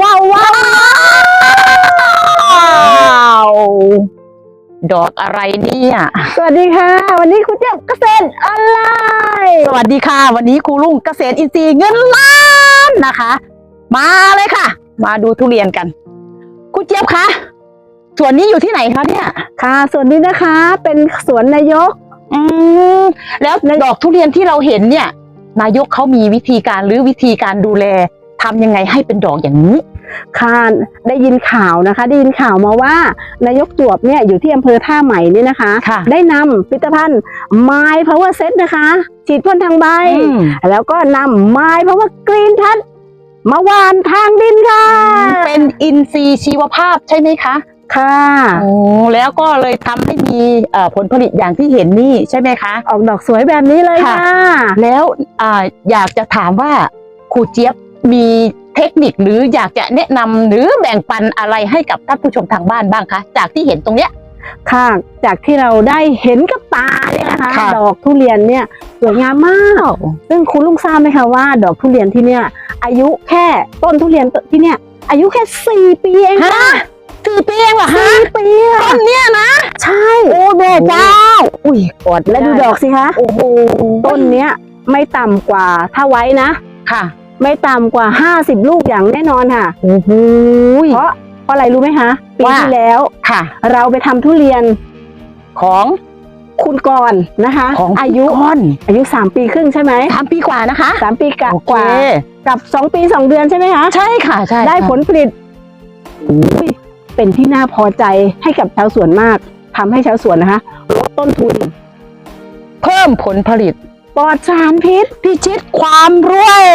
ว้าวว้าวดอกอะไรเนี่ย สวัสดีค่ะ วันนี้คุณเจี๊ยบเกษตรออนไลน์สวัสดีค่ะ วันนี้ครูลุงเกษตรอินทรีย์เงินล้านนะคะ มาเลยค่ะ มาดูทุเรียนกันคุณเจี๊ยบคะสวนนี้อยู่ที่ไหนคะเนี่ย ค่ะส่วนนี้นะคะ เป็นสวนนายก อืมแล้วดอกทุเรียนที่เราเห็นเนี่ย นายกเขามีวิธีการหรือวิธีการดูแล ทำยังไงให้เป็นดอกอย่างนี้ ค่ะได้ยินข่าวนะคะ ได้ยินข่าวมาว่านายกจวบเนี่ยอยู่ที่อำเภอท่าใหม่นี่นะคะ ค่ะได้นำผลิตภัณฑ์ My Power Set นะคะ ฉีดพ่นทางใบ อืม แล้วก็นำ My Power Green ทัดมาหวานทางดินค่ะ เป็นอินทรีย์ชีวภาพใช่ไหมคะค่ะ โอ้แล้วก็เลยทำให้มีเอ่อผลผลิตอย่างที่เห็นนี่ใช่ไหมคะ ออกดอกสวยแบบนี้เลยค่ะ ค่ะ แล้วอ่าอยากจะถามว่าครูเจี๊ยบ มีเทคนิคหรืออยากจะแนะนำหรือแบ่งปันอะไรให้กับท่านผู้ชมทางบ้านบ้างคะ จากที่เห็นตรงเนี้ย ค่ะจากที่เราได้เห็นกับตาเนี่ยนะคะ ค่ะ ดอกทุเรียนเนี่ยสวยงามมาก ซึ่งคุณลุงทราบไหมคะว่า ดอกทุเรียนที่เนี่ย อายุแค่ต้นทุเรียนที่เนี่ย อายุแค่สี่ปีเองฮะค่ะสี่ปีเองเหรอฮะสี่ปีอะต้นเนี้ยนะใช่โอ้แม่เจ้า อุ้ยกอดและดูดอกสิคะ โอ้โหต้นเนี้ยไม่ต่ำกว่าถ้าไว้นะ ค่ะ ไม่ต่ำกว่า 50 ลูกอย่างแน่นอนค่ะ โอ้โหเพราะเพราะอะไรรู้ไหมคะปีว่า ที่แล้ว ค่ะ เราไปทำทุเรียนของ คุณกรณ์นะคะ ของอายุก้อนอายุ 3 ปีครึ่งใช่ไหมสามปีกว่านะคะสามปีกะโอเคกว่ากับ 2 ปี 2 เดือนใช่ไหมคะ ใช่ค่ะ ใช่ได้ค่ะผลผลิตอุ๊ยเป็นที่น่าพอใจให้กับชาวสวนมากทำให้ชาวสวนนะคะลดต้นทุน เพิ่มผลผลิต ปลอดสารพิษพิชิตความรวย